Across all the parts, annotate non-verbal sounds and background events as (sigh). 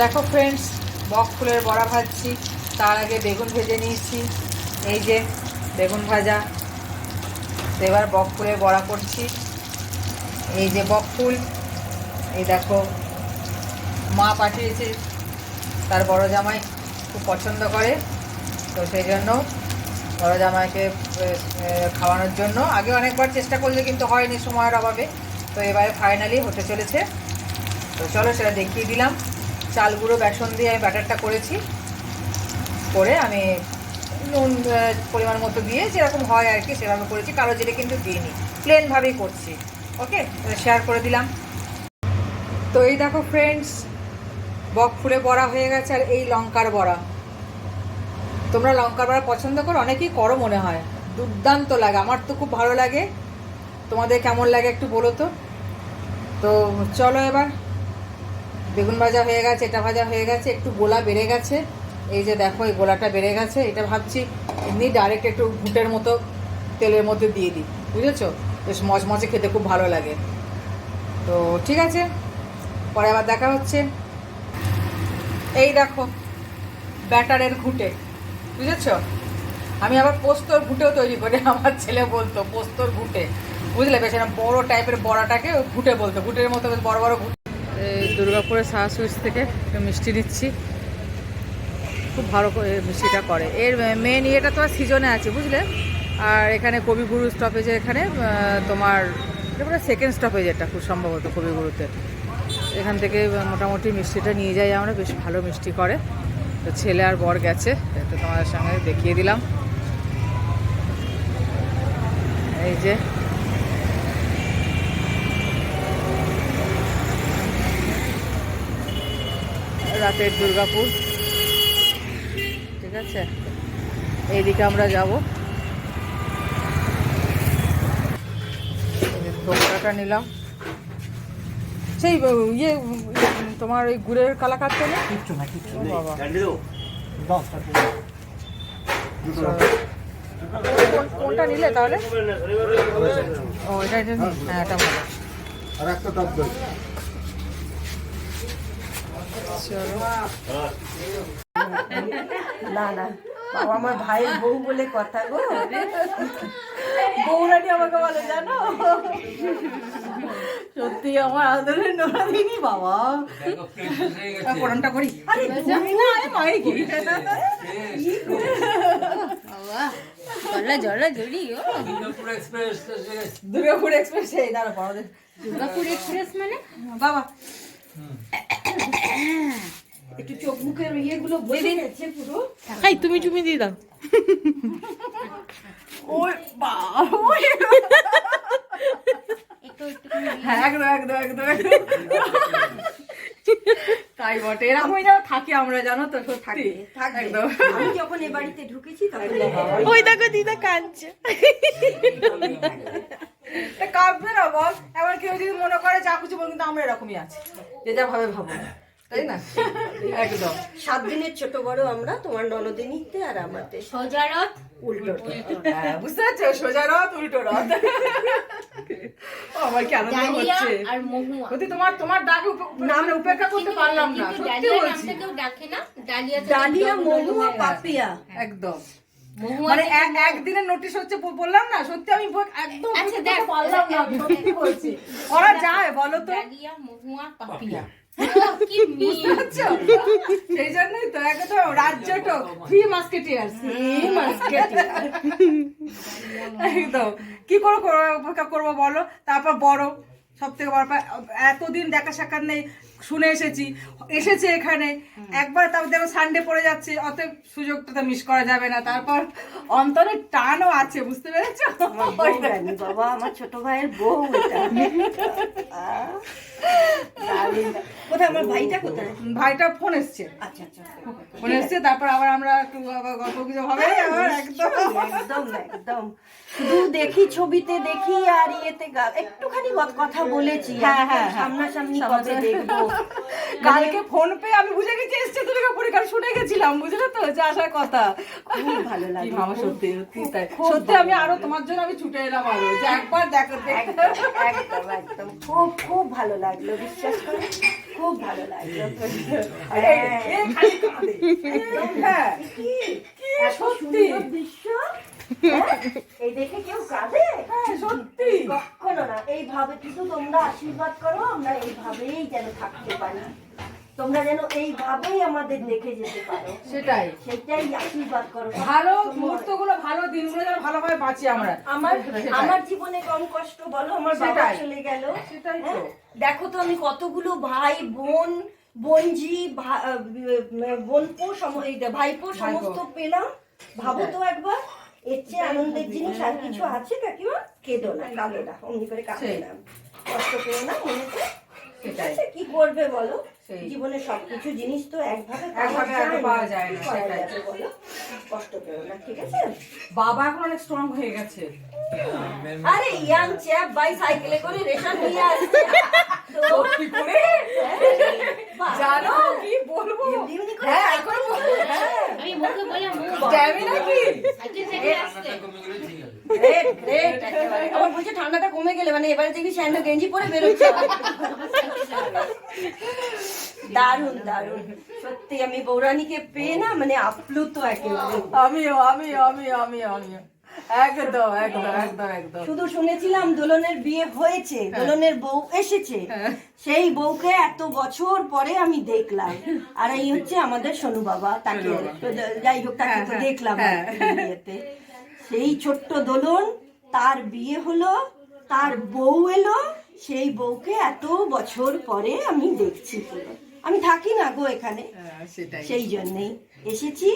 দেখো ফ্রেন্ডস বক ফুলের বড়া ভাজছি, তার আগে বেগুন ভেজে নিয়েছি। এই যে বেগুন ভাজা, এবার বক ফুলের বড়া করছি। এই যে বক ফুল, এই দেখো, মা পাঠিয়েছে, তার বড় জামাই খুব পছন্দ করে, তো সেই জন্য বড় জামাইকে খাওয়ানোর জন্য। আগে অনেকবার চেষ্টা করলে কিন্তু হয়নি সময়ের অভাবে, তো এবারে ফাইনালি হতে চলেছে। তো চলো সেটা দেখিয়ে দিলাম। চাল গুঁড়ো, বেসন দিয়ে আমি ব্যাটারটা করেছি। করে আমি নুন পরিমাণ মতো দিয়ে যেরকম হয় আর কি সেভাবে করেছি, কারও যেটা কিন্তু দিইনি। প্লেনভাবেই করছি ওকে শেয়ার করে দিলাম। তো এই দেখো ফ্রেন্ডস বক ফুলে বড়া হয়ে গেছে আর এই লঙ্কার বড়া। তোমরা লঙ্কার বড়া পছন্দ করো, অনেকেই করো মনে হয়। দুর্দান্ত লাগে, আমার তো খুব ভালো লাগে। তোমাদের কেমন লাগে একটু বলো তো? তো চলো এবার। বেগুন ভাজা হয়ে গেছে, এটা ভাজা হয়ে গেছে, একটু গোলা বেড়ে গেছে। এই যে দেখো, এই গোলাটা বেড়ে গেছে, এটা ভাবছি এমনি ডাইরেক্ট একটু ঘুটের মতো তেলের মধ্যে দিয়ে দিই, বুঝেছ? বেশ মচমচে খেতে খুব ভালো লাগে। তো ঠিক আছে, পরে আবার দেখা হচ্ছে। এই দেখো, ব্যাটারের ঘুটে, বুঝেছ? আমি আবার পোস্তর ঘুটেও তৈরি করি, (laughs) আমার ছেলে বলতো, পোস্তর ঘুটে। বুঝলে, বেশ বড় টাইপের বড়াটাকে ঘুটে বলতো, ঘুটের মতো বেশ বড় বড় ঘুটে। দুর্গাপুরের সাহা সুইটস থেকে মিষ্টি নিচ্ছি খুব ভালো মিষ্টিটা করে। এর মেন ইয়েটা তোমার সিজনে আছে, বুঝলে? আর এখানে কবিগুরু স্টপেজে এখানে তোমার এটা সেকেন্ড স্টপেজ এটা খুব সম্ভবত কবিগুরুতে এখান থেকে মোটামুটি মিষ্টিটা নিয়ে যাই আমরা, বেশ ভালো মিষ্টি করে। তো ছেলে আর বর গেছে তো তোমাদের সঙ্গে দেখিয়ে দিলাম। এই যে রাতের দুর্গাপুর। ঠিক আছে? এইদিকে আমরা যাব। ধোকরাটা নিলাম। সেই ইয়ে তোমার ওই গুড়ের কালাকাত তো নেই? কিচ্ছু না কিচ্ছু বাবা। কোনটা নিলে তাহলে? ও এটা এটা হ্যাঁ এটা ভালো। আর একটা না না। বাবা আমার ভাইয়ের বউ বলে কথা গো। বৌরানি আমাকে বলে জানো? সত্যি আমার আদরের নোরাদিনী বাবা। ফোড়নটা করি আরে তুমি না আরে মায়ের কি? জল্লা জল্লা জড়ি ও। দুর্গাপুর এক্সপ্রেস এই দাঁড়ো পাওয়া যায় দুর্গাপুর এক্সপ্রেস মানে? বাবা। একটু চোখ মুখের ইয়েগুলো বলে গেছে পুরো। এই তুমি চুমি দিয়ে দাও। ওই বাবা হ্যাঁ। তাই বটে এরকমই যেন থাকি আমরা জানো তো থাকবে। একদম আমি যখন এ বাড়িতে ঢুকেছি তখন ওই দেখো দিদা কাঁদছে। তা কাঁদবে না বল। এবার কেউ যদি মনে করে যা কিছু বল কিন্তু আমরা এরকমই আছি। যে যা ভাবে ভাবো তাই না? একদম। সাত দিনের ছোট বড় আমরা তোমার ননদিনীতে আর আমাদের সোজারত উল্টো হ্যাঁ, বুঝতে পারছ? উল্টো রথ। আমার কি আনন্দ হচ্ছে। আর মহুয়া। তোমার তোমার ডাক নামে উপেক্ষা করতে পারলাম না। সত্যি বলছি। ডাকে না। ডালিয়া ডালিয়া মহুয়া পাপিয়া। একদম। মানে এক একদিনের নোটিশ হচ্ছে বললাম না সত্যি আমি একদম আচ্ছা, দেখ, না সত্যি বলছি। ওরা যায় বলো তো। ডালিয়া মহুয়া পাপিয়া? সেই জন্যই তো একদম রাজ্যটো থ্রি মাস্কেটিয়ার্স একদম। কি করে অপেক্ষা করব বলো? তারপর বড় সব থেকে বড় এতদিন দেখা সাক্ষাৎ নেই শুনে এসেছি এসেছে এখানে। একবার তারপর দেখো সানডে পড়ে যাচ্ছে অতএব সুযোগটা তো মিস করা যাবে না। তারপর অন্তরে টানও আছে বুঝতে পেরেছ? আমার বাবা আমার ছোট ভাইয়ের বউ। (laughs) কোথায়? আমার ভাইটা কোথায়? ভাইটা ফোন এসছে। আচ্ছা আচ্ছা। ফোন এসছে তারপর আবার আমরা একটু আবার গল্প কিছু হবে। আবার একদম। একদম একদম। শুধু দেখি ছবিতে দেখি আর ইয়েতে একটুখানি কথা বলেছি। হ্যাঁ, হ্যাঁ, হ্যাঁ। সামনাসামনি কবে দেখব? কালকে ফোন পেয়ে আমি বুঝে গেছি এসছে দুর্গাপুরে কাল শুনে গেছিলাম বুঝলে তো? যে আসার কথা। খুব ভালো লাগে ভাবা সত্যি সত্যি তাই। সত্যি আমি আরও তোমার জন্য আমি ছুটে এলাম আরও। যে একবার দেখো একদম একদম খুব খুব ভালো লাগে লাগল বিশ্বাস করো? খুব ভালো লাগল। হ্যাঁ। হ্যাঁ? এই দেখে কেউ কাঁদে? সত্যি। কখনো না এইভাবে কিন্তু তোমরা আশীর্বাদ করো আমরা এইভাবেই যেন থাকতে পারি। তোমরা যেন এইভাবেই আমাদের দেখে যেতে পারো। সেটাই। সেটাই আশীর্বাদ করো। ভালো। মুহূর্তগুলো ভালো দিনগুলো যেন ভালোভাবে বাঁচি আমরা। আমার আমার জীবনে কম কষ্ট বলো আমার বাবা চলে গেল। সেটাই তো। হ্যাঁ? দেখো তো আমি কতগুলো ভাই বোন বোনজি বোনপো সম- এই ভাইপো সমস্ত পেলাম। ভাবো তো একবার এর চেয়ে আনন্দের জিনিস আর কিছু আছে কাকিমা? কেঁদো না কাঁদো না অমনি করে কাঁদো না। কষ্ট করো না মনেতে। ঠিক আছে কি করবে বলো। জীবনে সবকিছু জিনিস তো একভাবে একভাবে পাওয়া যায় না, কষ্ট করো না ঠিক আছে? বাবা এখন অনেক স্ট্রং হয়ে গেছে। আরে ইয়াং চ্যাপ বাই সাইকেলে করে রেশন নিয়ে আসছে। তো করে? জানো কি বলব? এমনি এমনি করে হ্যাঁ এখন হ্যাঁ। আমি মুখে বললাম বলছে ঠান্ডাটা কমে গেলে মানে এবারে দেখবি স্যান্ডো গেঞ্জি পরে বেরোচ্ছে। দারুণ দারুণ। সত্যি আমি বৌরানীকে পেয়ে না মানে আপ্লুত একেবারে আমিও আমিও আমিও আমিও আমিও। একদম একদম একদম একদম। শুধু শুনেছিলাম দোলনের বিয়ে হয়েছে দোলনের বউ এসেছে। হ্যাঁ। সেই বউকে এত বছর পরে আমি দেখলাম। আর এই হচ্ছে আমাদের সোনু বাবা তাকে যাই হোক তাকে তো হ্যাঁ, দেখলাম হ্যাঁ। বিয়েতে। সেই ছোট্ট দোলন তার বিয়ে হলো তার বউ এলো সেই বউকে এত বছর পরে আমি দেখছি পুরো। আমি থাকি না গো এখানে। হ্যাঁ, সেই জন্যেই এসেছি।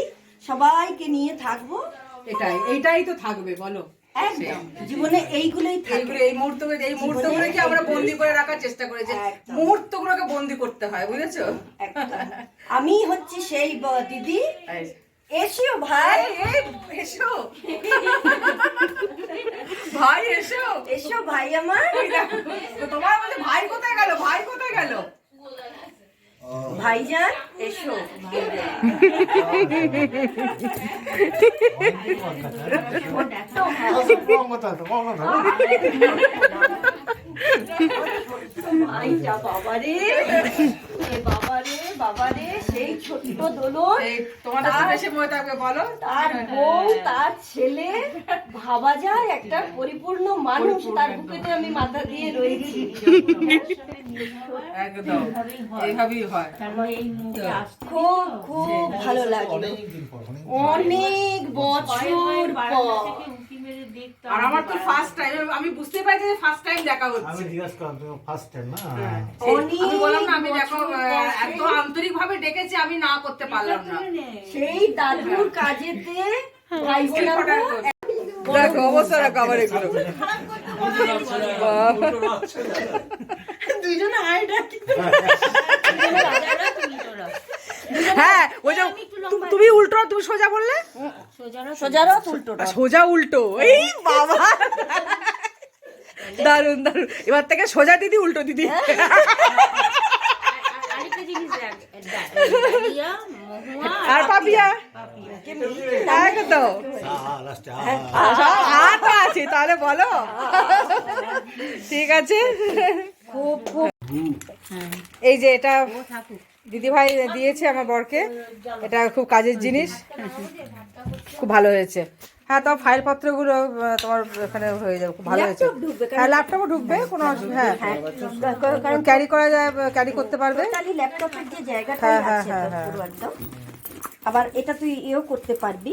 সবাইকে নিয়ে থাকব। এটাই এইটাই তো থাকবে বলো। একদম। জীবনে এইগুলোই থাকবে এই মুহূর্তগুলো এই মুহূর্তগুলোকে আমরা বন্দি করে রাখার চেষ্টা করেছি। মুহূর্তগুলোকে বন্দি করতে হয় বুঝেছ? আমি হচ্ছি সেই দিদি। এসো ভাই। এসো। ভাই এসো। এসো ভাই আমার। তোমার বলছে ভাই কোথায় গেল? ভাই কোথায় গেল? ভাইজান এসো। বাবারে। বাবারে বাবারে। সেই ছোট্ট দোলন তোমার বেশি মনে থাকবে বলো। তার বউ তার ছেলে ভাবা যায় একটা পরিপূর্ণ মানুষ তার বুকেতে আমি মাথা দিয়ে রয়েছি। একদম এইভাবেই হয়। খুব খুব ভালো লাগে অনেক বছর পর। আর আমার তো ফার্স্ট টাইম আমি বুঝতে পারছি যে ফার্স্ট টাইম দেখা আমি হচ্ছে জিজ্ঞাসা করলাম তুমি ফার্স্ট টাইম না? আমি বললাম না আমি দেখো এত আন্তরিক ভাবে ডেকেছি আমি না করতে পারলাম না। সেই দাদুর কাজেতে দেখো অবস্থা দেখো আবার এগুলো। দুইজনে আয়টা হ্যাঁ ওই যে তুমি উল্টো তুমি সোজা বললে সোজারও উল্টোটা সোজা উল্টো এই বাবা দারুণ দারুণ এবার থেকে সোজা দিদি উল্টো দিদি আর পাপিয়া একদম লাস্টে হাত আছে তাহলে বলো ঠিক আছে খুব খুব এই যে এটা দিদি ভাই দিয়েছে আমার বরকে। এটা খুব কাজের জিনিস। খুব ভালো হয়েছে। হ্যাঁ তো ফাইল পত্রগুলো তোমার এখানে হয়ে যাবে। খুব ভালো হয়েছে। হ্যাঁ ল্যাপটপও ঢুকবে কোনো অসুবিধা হ্যাঁ। হ্যাঁ কারণ ক্যারি করা যায় ক্যারি করতে পারবে। হ্যাঁ, হ্যাঁ, হ্যাঁ, হ্যাঁ। আবার এটা তুই ইয়েও করতে পারবি।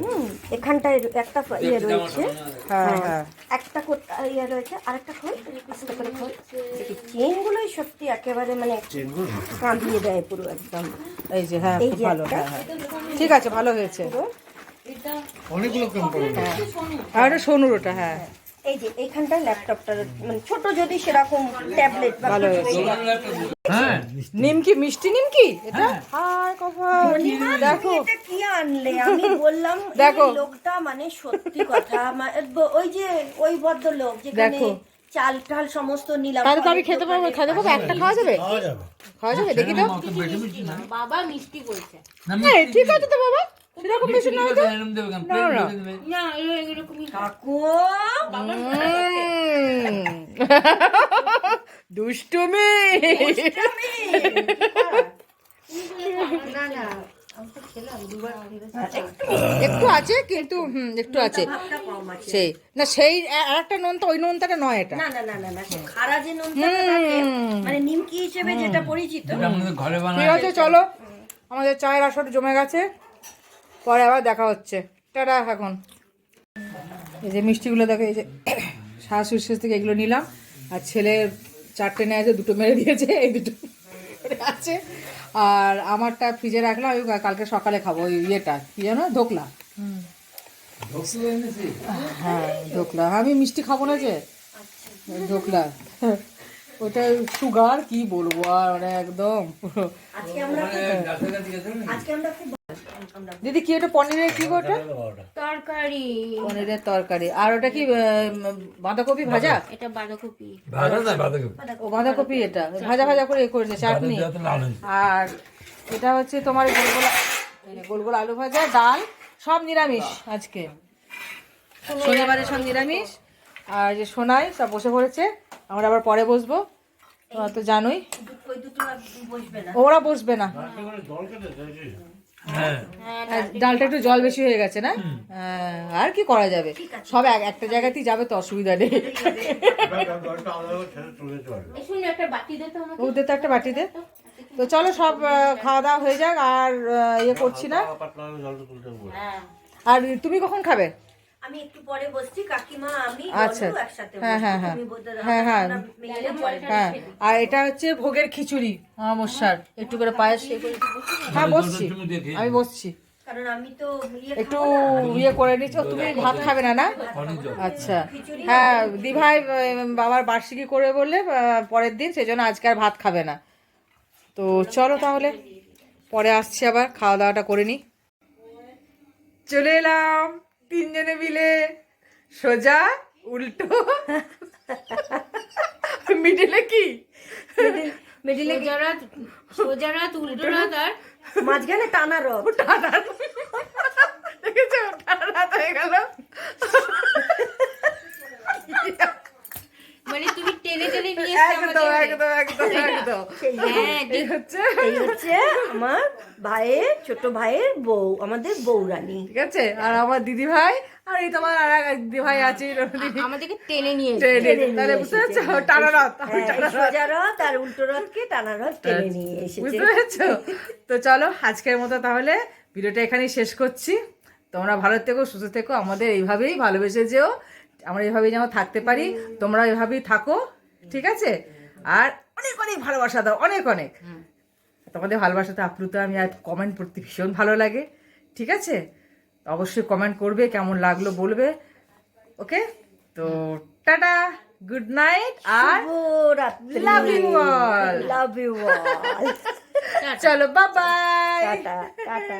হুম এখানটায় একটা ইয়ে রয়েছে। হ্যাঁ হ্যাঁ একটা কর- ইয়ে রয়েছে আরেকটা খোল। আস্তে করে খোল। চেনগুলোই সত্যি একেবারে মানে কাঁদিয়ে দেয় পুরো একদম। এই যে হ্যাঁ খুব ভালো হ্যাঁ হ্যাঁ। ঠিক আছে ভালো হয়েছে। অনেকগুলো কম্পাউন্ড আর ওটা সোনুর ওটা হ্যাঁ। এই যে এইখানটায় ল্যাপটপটা মানে ছোট যদি সেরকম ট্যাবলেট বা হ্যাঁ নিমকি মিষ্টি নিমকি? এটা? হাই কপাল। দেখো। এটা কি আনলে? আমি বললাম দেখো। লোকটা মানে সত্যি কথা ওই যে ওই ভদ্রলোক যেখানে চাল টাল সমস্ত নিলাম তাহলে তো আমি খেতে পারব খেতে পারব একটা খাওয়া যাবে? যাবে। খাওয়া যাবে দেখি তো। বাবা মিষ্টি বলছে হ্যাঁ ঠিক আছে তো বাবা। সেরকম বেশি না হয়তো না এরকমই কাকু (laughs) দুষ্টুমি। না না খেয়েছি। একটু। আছে কিন্তু হুম একটু আছে। সেই না সেই আর একটা নোনতা ওই নোনতাটা নয় এটা। না না না না না সে খারা যে নোনতাটা থাকে মানে নিমকি হিসেবে যেটা পরিচিত। ঘরে ঠিক আছে চলো। আমাদের চায়ের আসর জমে গেছে। পরে আবার দেখা হচ্ছে। টাটা এখন। এই যে মিষ্টিগুলো দেখো, এই যে শাশুড়ির শেষ থেকে এগুলো নিলাম। আর ছেলে চারটে নিয়ে আছে, দুটো মেরে দিয়েছে, এই দুটো আছে। আর আমারটা ফ্রিজে রাখলাম, আমি কালকে সকালে খাব, ওই ইয়েটা, কি জানো ধোকলা। হ্যাঁ ধোকলা। আমি মিষ্টি খাব না যে, ধোকলা। ওটা সুগার, কি বলব, আর মানে একদম। দিদি কি ওটা পনিরের কি গো ওটা? তরকারি। পনিরের তরকারি। আর ওটা কি বাঁধাকপি ভাজা? এটা বাঁধাকপি। ভাজা ও বাঁধাকপি এটা। ভাজা ভাজা করে এ করেছে চাটনি। আর এটা হচ্ছে তোমার গোল গোল গোল গোল আলু ভাজা ডাল সব নিরামিষ আজকে। শনিবারে সব নিরামিষ। আর যে সোনাই সব বসে পড়েছে। আমরা আবার পরে বসবো। তোমরা তো জানোই। না। ওরা বসবে না। কেটে দিয়েছি হ্যাঁ ডালটা একটু জল বেশি হয়ে গেছে না? হ্যাঁ, আর কি করা যাবে? সব এক- একটা জায়গাতেই যাবে তো অসুবিধা নেই। জলটা আলাদা ছেড়ে চলে যাবে এই শুনে একটা বাটি দে তো ওদের তো একটা বাটি দে। তো চলো সব খাওয়া দাওয়া হয়ে যাক আর ইয়ে করছি না। হ্যাঁ। আর তুমি কখন খাবে? আমি একটু পরে বসছি কাকিমা আমি আচ্ছা। একসাথে হ্যাঁ, হ্যাঁ, হ্যাঁ। হ্যাঁ, হ্যাঁ। আমরা মিলে পরে হ্যাঁ। আর এটা হচ্ছে ভোগের খিচুড়ি অমাবস্যার একটু করে পায়েস হ্যাঁ বসছি। আমি বসছি। কারণ আমি তো ইয়ে একটু ইয়ে করে নিচ্ছি। তুমি ভাত খাবে না না? আচ্ছা। হ্যাঁ দিভাই বাবার বার্ষিকী করে বললে পরের দিন সেই জন্য আজকে আর ভাত খাবে না। তো চলো তাহলে পরে আসছি আবার খাওয়া দাওয়াটা করে নি। চলে এলাম। তিনজনে মিলে সোজা উল্টো। মিডিলে কি? মিডিলে সোজা রাত সোজা রাত উল্টো রাত আর মাঝখানে টানা রথ দেখেছ? টানা রাত হয়ে গেল। মানে তুমি টেনে টেনে নিয়ে একদম একদম একদম (laughs) একদম। হ্যাঁ এই হচ্ছে এই হচ্ছে আমার ভাইয়ের ছোট ভাইয়ের বউ আমাদের বউরানী। ঠিক আছে? আর আমার দিদি ভাই আর এই তোমার আর এক দিদি ভাই আছে আমাদেরকে টেনে নিয়ে। ট্রেনে তাহলে বুঝতে পারছ? টানা হ্যাঁ, টানা রাত সোজা রথ আর উল্টো রথকে টানা রথ টেনে নিয়ে এসেছে। বুঝতে পেরেছ? তো চলো আজকের মতো তাহলে ভিডিওটা এখানেই শেষ করছি। তোমরা ভালো থেকো সুস্থ থেকো আমাদের এইভাবেই ভালোবেসে যেও। আমরা এভাবেই যেন থাকতে পারি তোমরা এভাবেই থাকো ঠিক আছে? আর অনেক অনেক ভালোবাসা দাও অনেক অনেক। তোমাদের ভালোবাসাতে আপ্লুত আমি আর কমেন্ট পড়তে ভীষণ ভালো লাগে ঠিক আছে? অবশ্যই কমেন্ট করবে কেমন লাগল বলবে ওকে তো tata good night R love you all. Love you all চলো বাই বাই টাটা টাটা।